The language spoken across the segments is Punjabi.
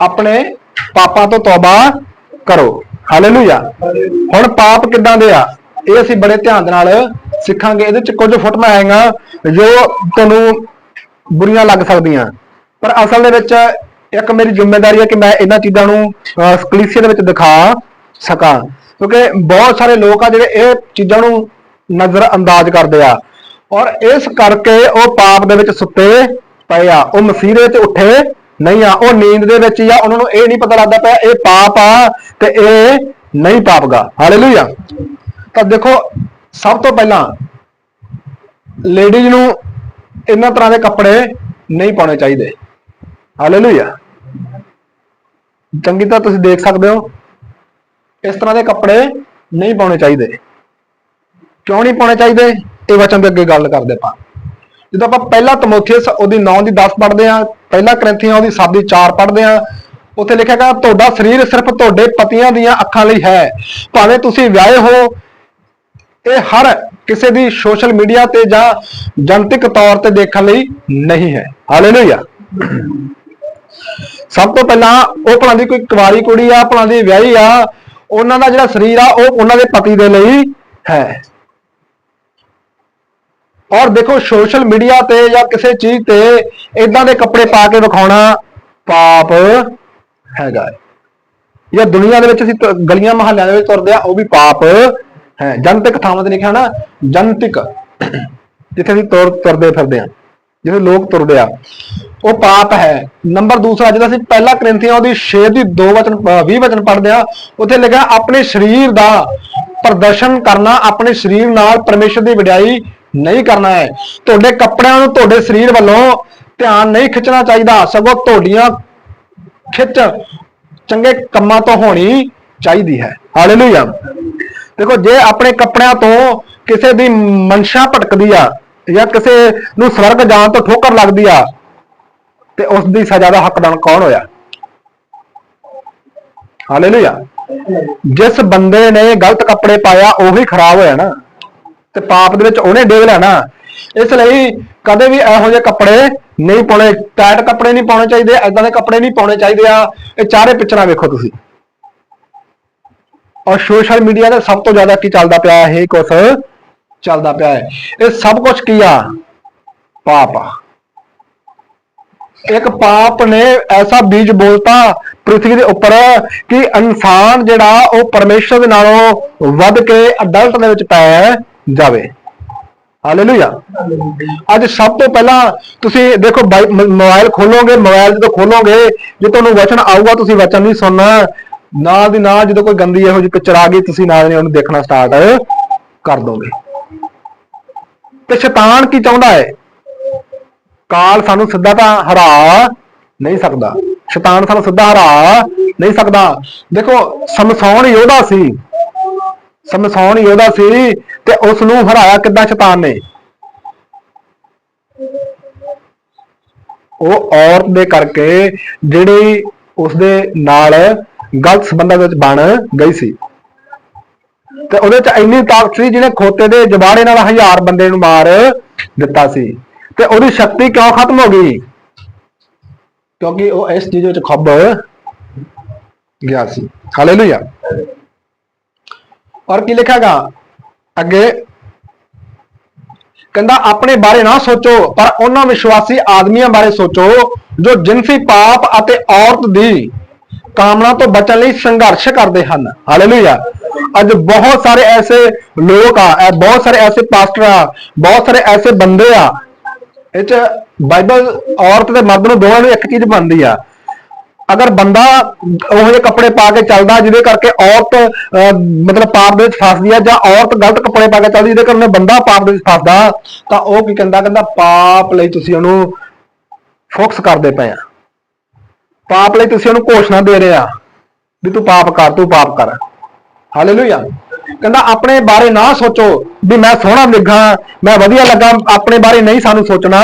ਆਪਣੇ ਪਾਪਾਂ ਤੋਂ ਤੌਬਾ ਕਰੋ। ਹਾਲੇਲੂਇਆ ਹੁਣ ਪਾਪ ਕਿੱਦਾਂ ਦੇ ਆ? ਇਹ ਅਸੀਂ ਬੜੇ ਧਿਆਨ ਦੇ ਨਾਲ ਸਿੱਖਾਂਗੇ। ਇਹਦੇ ਚ ਕੁਝ ਫੁੱਟਣਾ ਆਏਗਾ ਜੋ ਤੁਹਾਨੂੰ ਬੁਰੀਆਂ ਲੱਗ ਸਕਦੀਆਂ। ਪਰ ਅਸਲ ਦੇ ਵਿੱਚ ਇੱਕ ਮੇਰੀ ਜ਼ਿੰਮੇਵਾਰੀ ਹੈ ਕਿ ਮੈਂ ਇਹਨਾਂ ਚੀਜ਼ਾਂ ਨੂੰ ਕਲੀਸੀਆ ਦੇ ਵਿੱਚ ਦਿਖਾ ਸਕਾਂ। ਕਿਉਂਕਿ ਬਹੁਤ ਸਾਰੇ ਲੋਕ ਆ ਜਿਹੜੇ ਇਹ ਚੀਜ਼ਾਂ ਨੂੰ ਨਜ਼ਰ ਅੰਦਾਜ਼ ਕਰਦੇ ਆ। ਔਰ ਇਸ ਕਰਕੇ ਉਹ ਪਾਪ ਦੇ ਵਿੱਚ ਸੁੱਤੇ ਪਏ ਆ। ਉਹ ਮਸੀਰੇ ਤੇ ਉੱਠੇ ਨਹੀਂ ਆ, ਉਹ ਨੀਂਦ ਦੇ ਵਿੱਚ ਹੀ ਆ, ਉਹਨਾਂ ਨੂੰ ਇਹ ਨਹੀਂ ਪਤਾ ਲੱਗਦਾ ਪਿਆ, ਇਹ ਪਾਪ ਆ ਤੇ ਇਹ ਨਹੀਂ ਪਾਪਗਾ। ਹਾਲੇਲੂਇਆ ਤਾਂ ਦੇਖੋ, ਸਭ ਤੋਂ ਪਹਿਲਾਂ ਲੇਡੀਜ਼ ਨੂੰ ਇਹਨਾਂ ਤਰ੍ਹਾਂ ਦੇ ਕੱਪੜੇ ਨਹੀਂ ਪਾਉਣੇ ਚਾਹੀਦੇ। ਹਾਲੇਲੂਇਆ ਚੰਗੀ ਤਰ੍ਹਾਂ ਤੁਸੀਂ ਦੇਖ ਸਕਦੇ ਹੋ, ਇਸ ਤਰ੍ਹਾਂ ਦੇ ਕੱਪੜੇ ਨਹੀਂ ਪਾਉਣੇ ਚਾਹੀਦੇ। ਕਿਉਂ ਨਹੀਂ ਪਾਉਣੇ ਚਾਹੀਦੇ? ਇਹ ਵਚਨ ਦੇ ਅੱਗੇ ਗੱਲ ਕਰਦੇ ਆਪਾਂ। ਜਦੋਂ ਆਪਾਂ ਪਹਿਲਾ ਤਮੋਥੀਅਸ ਉਹਦੀ 9 ਦੀ 10 ਪੜ੍ਹਦੇ ਆ ਪਹਿਲਾ ਕਰੰਥੀਆਂ ਉਹਦੀ 7 ਦੀ 4 ਪੜ੍ਹਦੇ ਆ ਉੱਥੇ ਲਿਖਿਆ ਗਿਆ, ਤੁਹਾਡਾ ਸਰੀਰ ਸਿਰਫ ਤੁਹਾਡੇ ਪਤੀਆਂ ਦੀਆਂ ਅੱਖਾਂ ਲਈ ਹੈ। ਭਾਵੇਂ ਤੁਸੀਂ ਵਿਆਹੇ ਹੋ, ਇਹ ਹਰ ਕਿਸੇ ਦੀ ਸੋਸ਼ਲ ਮੀਡੀਆ ਤੇ ਜਾਂ ਜਨਤਕ ਤੌਰ ਤੇ ਦੇਖਣ ਲਈ ਨਹੀਂ ਹੈ। ਹਾਲੇਲੂਇਆ ਸਭ ਤੋਂ ਪਹਿਲਾਂ ਉਹ ਭਲਾ ਦੀ ਕੋਈ ਕੁਵਾਰੀ ਕੁੜੀ ਆ, ਭਲਾ ਦੀ ਵਿਆਹੀ ਆ, ਉਹਨਾਂ ਦਾ ਜਿਹੜਾ ਸਰੀਰ ਆ, ਉਹ ਉਹਨਾਂ ਦੇ ਪਤੀ ਦੇ ਲਈ ਹੈ। ਔਰ ਦੇਖੋ ਸੋਸ਼ਲ ਮੀਡੀਆ ਤੇ ਜਾਂ ਕਿਸੇ ਚੀਜ਼ ਤੇ ਇਦਾਂ ਦੇ ਕੱਪੜੇ ਪਾ ਕੇ ਵਿਖਾਉਣਾ ਪਾਪ ਹੈਗਾ ਜਾਂ ਦੁਨੀਆ ਦੇ ਵਿੱਚ ਅਸੀਂ ਗਲੀਆਂ ਮਹੱਲਿਆਂ ਦੇ ਵਿੱਚ ਤੁਰਦੇ ਆ ਉਹ ਵੀ ਪਾਪ ਹੈ। ਜਨਤਕ ਥਾਵਾਂ ਤੇ ਲਿਖਿਆ ਨਾ, ਜਨਤਕ, ਜਿੱਥੇ ਅਸੀਂ ਤੁਰ, ਤੁਰਦੇ ਫਿਰਦੇ ਆ ਜਿੱਥੇ ਲੋਕ ਤੁਰਦੇ ਆ, ਉਹ ਪਾਪ ਹੈ। ਨੰਬਰ ਦੂਸਰਾ, ਜਦੋਂ ਅਸੀਂ ਪਹਿਲਾ ਕ੍ਰਿੰਥੀਆਂ ਉਹਦੀ 6 ਦੀ 2 ਵਚਨ 20 ਵਚਨ ਪੜ੍ਹਦੇ ਆ ਉੱਥੇ ਲਿਖਿਆ, ਆਪਣੇ ਸਰੀਰ ਦਾ ਪ੍ਰਦਰਸ਼ਨ ਕਰਨਾ, ਆਪਣੇ ਸਰੀਰ ਨਾਲ ਪਰਮੇਸ਼ਰ ਦੀ ਵਡਿਆਈ ਨਹੀਂ ਕਰਨਾ ਹੈ। ਤੁਹਾਡੇ ਕੱਪੜਿਆਂ ਨੂੰ ਤੁਹਾਡੇ ਸਰੀਰ ਵੱਲੋਂ ਧਿਆਨ ਨਹੀਂ ਖਿੱਚਣਾ ਚਾਹੀਦਾ। ਸਗੋਂ ਤੁਹਾਡੀਆਂ ਖਿੱਚ ਚੰਗੇ ਕੰਮਾਂ ਤੋਂ ਹੋਣੀ ਚਾਹੀਦੀ ਹੈ। ਹਾਲੇਲੂਇਆ ਦੇਖੋ, ਜੇ ਆਪਣੇ ਕੱਪੜਿਆਂ ਤੋਂ ਕਿਸੇ ਦੀ ਮਨਸ਼ਾ ਭਟਕਦੀ ਆ ਜਾਂ ਕਿਸੇ ਨੂੰ ਸਵਰਗ ਜਾਣ ਤੋਂ ਠੋਕਰ ਲੱਗਦੀ ਆ, ਤੇ ਉਸ ਦੀ ਸਜ਼ਾ ਦਾ ਹੱਕਦਾਰ ਕੌਣ ਹੋਇਆ? ਹਾਲੇਲੂਇਆ ਜਿਸ ਬੰਦੇ ਨੇ ਗਲਤ ਕੱਪੜੇ ਪਾਇਆ, ਉਹੀ ਖਰਾਬ ਹੋਇਆ ਨਾ। ਤੇ ਪਾਪ ਦੇ ਵਿੱਚ ਉਹਨੇ ਡੇਗ ਲੈਣਾ। ਇਸ ਲਈ ਕਦੇ ਵੀ ਇਹੋ ਜਿਹੇ ਕੱਪੜੇ ਨਹੀਂ ਪਾਉਣੇ ਟਾਈਟ ਕੱਪੜੇ ਨਹੀਂ ਪਾਉਣੇ ਚਾਹੀਦੇ ਐਦਾਂ ਦੇ ਕੱਪੜੇ ਨਹੀਂ ਪਾਉਣੇ ਚਾਹੀਦੇ ਆ। ਇਹ ਚਾਰੇ ਪਿਕਚਰਾਂ ਵੇਖੋ ਤੁਸੀਂ। ਔਰ ਸੋਸ਼ਲ ਮੀਡੀਆ ਤੇ ਸਭ ਤੋਂ ਜ਼ਿਆਦਾ ਕੀ ਚੱਲਦਾ ਪਿਆ ਇਹ ਕੁਛ ਚੱਲਦਾ ਪਿਆ ਹੈ। ਇਹ ਸਭ ਕੁਝ ਕੀ ਆ? ਪਾਪ ਆ। ਇੱਕ ਪਾਪ ਨੇ ਐਸਾ ਬੀਜ ਬੋਲਤਾ ਪ੍ਰithvi ਦੇ ਉੱਪਰ ਕਿ ਇਨਸਾਨ ਜਿਹੜਾ ਉਹ ਪਰਮੇਸ਼ਰ ਦੇ ਨਾਲੋਂ ਵੱਧ ਕੇ ਅਡਲਟ ਦੇ ਵਿੱਚ ਪੈ ਜਾਵੇ। ਹਾਲੇਲੂਇਆ ਅੱਜ ਸਭ ਤੋਂ ਪਹਿਲਾਂ ਤੁਸੀਂ ਦੇਖੋ ਬਾਈ- ਮ- ਮੋਬਾਈਲ ਖੋਲੋਗੇ, ਮੋਬਾਈਲ ਜਦੋਂ ਖੋਲੋਗੇ, ਜੇ ਤੁਹਾਨੂੰ ਵਚਨ ਆਊਗਾ, ਤੁਸੀਂ ਵਚਨ ਨਹੀਂ ਸੁਣਨਾ। ਨਾਲ ਦੀ ਨਾਲ ਜਦੋਂ ਕੋਈ ਗੰਦੀ ਇਹੋ ਜਿਹੀ ਪਿਕਚਰ ਆ ਗਈ, ਤੁਸੀਂ ਨਾਲ ਦੀ ਉਹਨੂੰ ਦੇਖਣਾ ਸਟਾਰਟ ਕਰ ਦੋਗੇ। ਤੇ ਸ਼ੈਤਾਨ ਕੀ ਚਾਹੁੰਦਾ ਹੈ? ਕਾਲ ਸਾਨੂੰ ਸਿੱਧਾ ਤਾਂ ਹਰਾ ਨਹੀਂ ਸਕਦਾ। ਸ਼ੈਤਾਨ ਸਾਨੂੰ ਸਿੱਧਾ ਹਰਾ ਨਹੀਂ ਸਕਦਾ। ਦੇਖੋ ਸਮਸੌਣ ਯੋਧਾ ਸੀ। ਸਮਸਾਉਣ ਯੋਧਾ ਸੀ ਤੇ ਉਸ ਨੂੰ ਹਰਾਇਆ ਕਿੱਦਾਂ ਸ਼ੈਤਾਨ ਨੇ? ਉਹ ਔਰਤ ਦੇ ਕਰਕੇ ਜਿਹੜੀ ਉਸ ਦੇ ਨਾਲ ਗਲਤ ਸੰਬੰਧਾਂ ਵਿੱਚ ਬਣ ਗਈ ਸੀ। ਤੇ ਉਹਦੇ ਚ ਇੰਨੀ ਤਾਕਤ ਸੀ ਜਿਹਨੇ ਖੋਤੇ ਦੇ ਜਬਾੜੇ ਨਾਲ ਹਜ਼ਾਰ ਬੰਦੇ ਨੂੰ ਮਾਰ ਦਿੱਤਾ ਸੀ। ਤੇ ਉਹਦੀ ਸ਼ਕਤੀ ਕਿਉਂ ਖਤਮ ਹੋ ਗਈ? ਕਿਉਂਕਿ ਉਹ ਇਸ ਚੀਜ਼ ਵਿੱਚ ਖੱਬ ਗਿਆ ਸੀ। ਹਾਲੇਲੂਇਆ। ਔਰ ਕੀ ਲਿਖਾਗਾ? ਅੱਗੇ। ਕਹਿੰਦਾ, ਆਪਣੇ ਬਾਰੇ ਨਾ ਸੋਚੋ, ਪਰ ਉਹਨਾਂ ਵਿਸ਼ਵਾਸੀ ਆਦਮੀਆਂ ਬਾਰੇ ਸੋਚੋ, ਜੋ ਜਿਨਸੀ ਪਾਪ ਅਤੇ ਔਰਤ ਦੀ ਕਾਮਨਾ ਤੋਂ ਬਚਣ ਲਈ ਸੰਘਰਸ਼ ਕਰਦੇ ਹਨ। ਹਾਲੇਲੂਇਆ ਅੱਜ ਬਹੁਤ ਸਾਰੇ ਐਸੇ ਲੋਕ ਆ ਬਹੁਤ ਸਾਰੇ ਐਸੇ ਪਾਸਟਰ ਆ, ਬਹੁਤ ਸਾਰੇ ਐਸੇ ਬੰਦੇ ਆ। ਇਹ ਚ ਬਾਈਬਲ ਔਰਤ ਤੇ ਮਰਦ ਨੂੰ ਦੋਵਾਂ ਨੂੰ ਇੱਕ ਚੀਜ਼ ਬਣਦੀ ਆ। ਅਗਰ ਬੰਦਾ ਉਹੋ ਜਿਹੇ ਕੱਪੜੇ ਪਾ ਕੇ ਚੱਲਦਾ ਜਿਹਦੇ ਕਰਕੇ ਔਰਤ ਅਹ, ਮਤਲਬ ਪਾਪ ਦੇ ਵਿੱਚ ਫਸਦੀ ਆ ਜਾਂ ਔਰਤ ਗਲਤ ਕੱਪੜੇ ਪਾ ਕੇ ਚੱਲਦੀ ਜਿਹਦੇ ਕਰਕੇ ਬੰਦਾ ਪਾਪ ਦੇ ਵਿੱਚ ਫਸਦਾ ਤਾਂ ਉਹ ਕੀ ਕਹਿੰਦਾ ਕਹਿੰਦਾ ਪਾਪ ਲਈ ਤੁਸੀਂ ਉਹਨੂੰ ਫੋਕਸ ਕਰਦੇ ਪਏ ਆ। ਪਾਪ ਲਈ ਤੁਸੀਂ ਉਹਨੂੰ ਘੋਸ਼ਣਾ ਦੇ ਰਹੇ ਆ ਵੀ ਤੂੰ ਪਾਪ ਕਰ ਤੂੰ ਪਾਪ ਕਰ। ਹਾਲੇਲੂਇਆ ਕਹਿੰਦਾ ਆਪਣੇ ਬਾਰੇ ਨਾ ਸੋਚੋ ਵੀ ਮੈਂ ਸੋਹਣਾ ਲਿਖਾਂ ਮੈਂ ਵਧੀਆ ਲੱਗਾ ਆਪਣੇ ਬਾਰੇ ਨਹੀਂ ਸਾਨੂੰ ਸੋਚਣਾ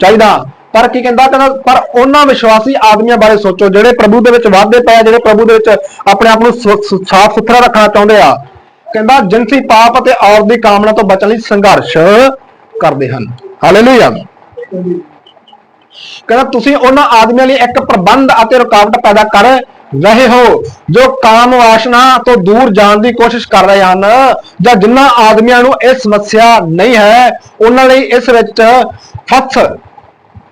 ਚਾਹੀਦਾ। ਪਰ ਕੀ ਕਹਿੰਦਾ ਕਹਿੰਦਾ, ਪਰ ਉਹਨਾਂ ਵਿਸ਼ਵਾਸੀ ਆਦਮੀਆਂ ਬਾਰੇ ਸੋਚੋ, ਜਿਹੜੇ ਪ੍ਰਭੂ ਦੇ ਵਿੱਚ ਵਾਧੇ ਪਏ ਜਿਹੜੇ ਪ੍ਰਭੂ ਦੇ ਵਿੱਚ ਆਪਣੇ ਆਪ ਨੂੰ ਸਾਫ਼ ਸੁਥਰਾ ਰੱਖਣਾ ਚਾਹੁੰਦੇ ਆ, ਕਹਿੰਦਾ ਜਿਨਸੀ ਪਾਪ ਅਤੇ ਔਰਤ ਦੀ ਕਾਮਨਾ ਤੋਂ ਬਚਣ ਲਈ ਸੰਘਰਸ਼ ਕਰਦੇ ਹਨ। ਹਾਲੇਲੂਇਆ ਕਹਿੰਦਾ, ਤੁਸੀਂ ਉਹਨਾਂ ਆਦਮੀਆਂ ਲਈ ਇੱਕ ਪ੍ਰਬੰਧ ਅਤੇ ਰੁਕਾਵਟ ਪੈਦਾ ਕਰ ਰਹੇ ਹੋ, ਜੋ ਕਾਮ ਵਾਸ਼ਨਾ ਤੋਂ ਦੂਰ ਜਾਣ ਦੀ ਕੋਸ਼ਿਸ਼ ਕਰ ਰਹੇ ਹਨ, ਜਾਂ ਜਿਨ੍ਹਾਂ ਆਦਮੀਆਂ ਨੂੰ ਇਹ ਸਮੱਸਿਆ ਨਹੀਂ ਹੈ, ਉਹਨਾਂ ਲਈ ਇਸ ਵਿੱਚ ਫਸ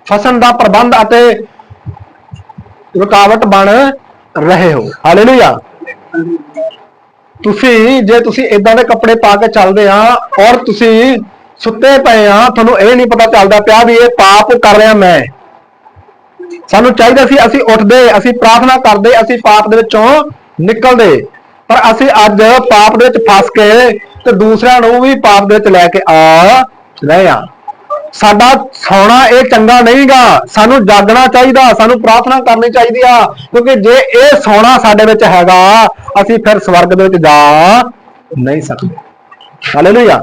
ਫਸਣ ਦਾ ਪ੍ਰਬੰਧ ਅਤੇ ਰੁਕਾਵਟ ਬਣ ਰਹੇ ਹੋ। ਹਾਲੇਲੂਇਆ ਤੁਸੀਂ, ਜੇ ਤੁਸੀਂ ਇਦਾਂ ਦੇ ਕੱਪੜੇ ਪਾ ਕੇ ਚੱਲਦੇ ਆ ਔਰ ਤੁਸੀਂ ਸੁੱਤੇ ਪਏ ਆ, ਤੁਹਾਨੂੰ ਇਹ ਨਹੀਂ ਪਤਾ ਚੱਲਦਾ ਪਿਆ ਵੀ ਇਹ ਪਾਪ ਕਰ ਰਿਹਾ ਮੈਂ। ਸਾਨੂੰ ਚਾਹੀਦਾ ਸੀ ਅਸੀਂ ਉੱਠਦੇ, ਅਸੀਂ ਪ੍ਰਾਰਥਨਾ ਕਰਦੇ, ਅਸੀਂ ਪਾਪ ਦੇ ਵਿੱਚੋਂ ਨਿਕਲਦੇ। ਪਰ ਅਸੀਂ ਅੱਜ ਪਾਪ ਦੇ ਵਿੱਚ ਫਸ ਕੇ ਤੇ ਦੂਸਰਿਆਂ ਨੂੰ ਵੀ ਪਾਪ ਦੇ ਵਿੱਚ ਲੈ ਕੇ ਆ ਰਹੇ ਆ। ਸਾਡਾ ਸੌਣਾ ਇਹ ਚੰਗਾ ਨਹੀਂਗਾ। ਸਾਨੂੰ ਜਾਗਣਾ ਚਾਹੀਦਾ, ਸਾਨੂੰ ਪ੍ਰਾਰਥਨਾ ਕਰਨੀ ਚਾਹੀਦੀ ਆ। ਕਿਉਂਕਿ ਜੇ ਇਹ ਸੌਣਾ ਸਾਡੇ ਵਿੱਚ ਹੈਗਾ, ਅਸੀਂ ਫਿਰ ਸਵਰਗ ਦੇ ਵਿੱਚ ਜਾ ਨਹੀਂ ਸਕਦੇ। ਹਾਲੇਲੂਇਆ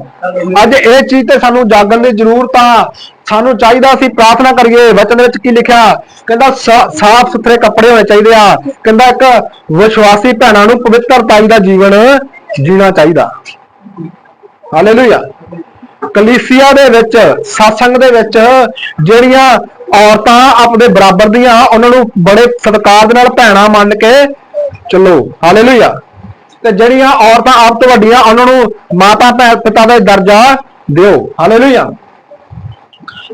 ਅੱਜ ਇਹ ਚੀਜ਼ ਤੇ ਸਾਨੂੰ ਜਾਗਣ ਦੀ ਜ਼ਰੂਰਤ ਆ। ਸਾਨੂੰ ਚਾਹੀਦਾ ਅਸੀਂ ਪ੍ਰਾਰਥਨਾ ਕਰੀਏ। ਵਚਨ ਵਿੱਚ ਕੀ ਲਿਖਿਆ? ਕਹਿੰਦਾ ਸਾਫ਼ ਸੁਥਰੇ ਕੱਪੜੇ ਹੋਣੇ ਚਾਹੀਦੇ ਆ। ਕਹਿੰਦਾ ਇੱਕ ਵਿਸ਼ਵਾਸੀ ਭੈਣਾਂ ਨੂੰ ਪਵਿੱਤਰਤਾਈ ਦਾ ਜੀਵਨ ਜੀਣਾ ਚਾਹੀਦਾ। ਹਾਲੇਲੂਇਆ ਕਲੀਸਿਆ ਦੇ ਵਿੱਚ, satsang ਦੇ ਵਿੱਚ ਜਿਹੜੀਆਂ ਔਰਤਾਂ ਆਪਣੇ ਬਰਾਬਰ ਦੀਆਂ, ਉਹਨਾਂ ਨੂੰ ਬੜੇ ਸਤਿਕਾਰ ਦੇ ਨਾਲ ਭੈਣਾਂ ਮੰਨ ਕੇ ਚੱਲੋ। ਹਾਲੇਲੂਇਆ ਤੇ ਜਿਹੜੀਆਂ ਔਰਤਾਂ ਆਪ ਤੋਂ ਵੱਡੀਆਂ, ਉਹਨਾਂ ਨੂੰ ਮਾਤਾ ਪਿਤਾ ਦਾ ਦਰਜਾ ਦਿਓ। ਹਾਲੇਲੂਇਆ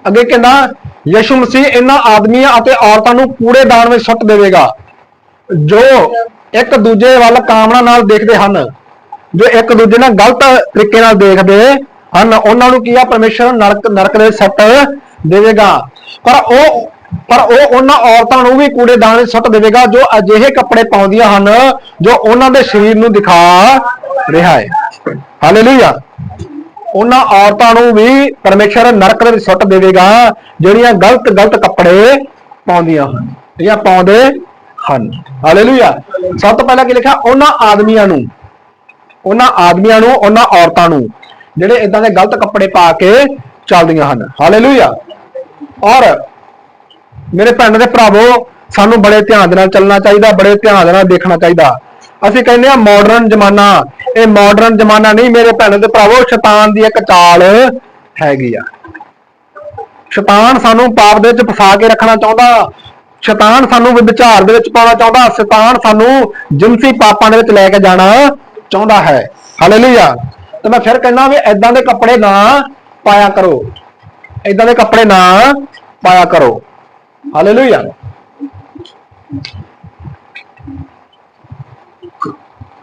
ਅੱਗੇ ਕਹਿੰਦਾ, ਯਿਸੂ ਮਸੀਹ ਇਹਨਾਂ ਆਦਮੀਆਂ ਅਤੇ ਔਰਤਾਂ ਨੂੰ ਕੂੜੇ ਦਾਨ ਵਿੱਚ ਸੁੱਟ ਦੇਵੇਗਾ, ਜੋ ਇੱਕ ਦੂਜੇ ਵੱਲ ਕਾਮਨਾ ਨਾਲ ਦੇਖਦੇ ਹਨ, ਜੋ ਇੱਕ ਦੂਜੇ ਨਾਲ ਗਲਤ ਤਰੀਕੇ ਨਾਲ ਦੇਖਦੇ ਹਨ। ਉਹਨਾਂ ਨੂੰ ਕੀ ਆ? ਪਰਮੇਸ਼ਰ ਨਰਕ ਨਰਕ ਦੇ ਸੱਟ ਦੇਵੇਗਾ। ਪਰ ਉਹ ਪਰ ਉਹ ਉਹਨਾਂ ਔਰਤਾਂ ਨੂੰ ਵੀ ਕੂੜੇਦਾਨ ਵਿੱਚ ਸੁੱਟ ਦੇਵੇਗਾ ਜੋ ਅਜਿਹੇ ਕੱਪੜੇ ਪਾਉਂਦੀਆਂ ਹਨ, ਜੋ ਉਹਨਾਂ ਦੇ ਸਰੀਰ ਨੂੰ ਦਿਖਾ ਰਿਹਾ ਹੈ। ਹਾਲੇਲੂਇਆ ਉਹਨਾਂ ਔਰਤਾਂ ਨੂੰ ਵੀ ਪਰਮੇਸ਼ਰ ਨਰਕ ਦੇ ਵਿੱਚ ਸੁੱਟ ਦੇਵੇਗਾ, ਜਿਹੜੀਆਂ ਗਲਤ ਗਲਤ ਕੱਪੜੇ ਪਾਉਂਦੀਆਂ ਹਨ ਜਾਂ ਪਾਉਂਦੇ ਹਨ। ਹਾਲੇਲੂਇਆ ਸਭ ਤੋਂ ਪਹਿਲਾਂ ਕੀ ਲਿਖਿਆ? ਉਹਨਾਂ ਆਦਮੀਆਂ ਨੂੰ ਉਹਨਾਂ ਆਦਮੀਆਂ ਨੂੰ, ਉਹਨਾਂ ਔਰਤਾਂ ਨੂੰ। ਜਿਹੜੇ ਇਦਾਂ ਦੇ ਗਲਤ ਕੱਪੜੇ ਪਾ ਕੇ ਚੱਲਦੀਆਂ ਹਨ। ਹਾਲੇਲੂਇਆ ਔਰ ਮੇਰੇ ਭੈਣ ਦੇ ਭਰਾਵੋ, ਸਾਨੂੰ ਬੜੇ ਧਿਆਨ ਦੇ ਨਾਲ ਚੱਲਣਾ ਚਾਹੀਦਾ, ਬੜੇ ਧਿਆਨ ਦੇ ਨਾਲ ਦੇਖਣਾ ਚਾਹੀਦਾ। ਅਸੀਂ ਕਹਿੰਦੇ ਆ ਮਾਡਰਨ ਜ਼ਮਾਨਾ, ਇਹ ਮਾਡਰਨ ਜ਼ਮਾਨਾ ਨਹੀਂ, ਮੇਰੇ ਭੈਣ ਦੇ ਭਰਾਵੋ, ਸ਼ੈਤਾਨ ਦੀ ਇੱਕ ਚਾਲ ਹੈਗੀ ਆ। ਸ਼ੈਤਾਨ ਸਾਨੂੰ ਪਾਪ ਦੇ ਵਿੱਚ ਫਸਾ ਕੇ ਰੱਖਣਾ ਚਾਹੁੰਦਾ, ਸ਼ੈਤਾਨ ਸਾਨੂੰ ਵਿਚਾਰ ਦੇ ਵਿੱਚ ਪਾਉਣਾ ਚਾਹੁੰਦਾ, ਸ਼ੈਤਾਨ ਸਾਨੂੰ ਜਿੰਸੀ ਪਾਪਾਂ ਦੇ ਵਿੱਚ ਲੈ ਕੇ ਜਾਣਾ ਚਾਹੁੰਦਾ ਹੈ। ਹਾਲੇਲੂਇਆ ਤੇ ਮੈਂ ਫਿਰ ਕਹਿੰਦਾ ਵੀ ਐਦਾਂ ਦੇ ਕੱਪੜੇ ਨਾ ਪਾਇਆ ਕਰੋ। ਐਦਾਂ ਦੇ ਕੱਪੜੇ ਨਾ ਪਾਇਆ ਕਰੋ। ਹਾਲੇਲੂਇਆ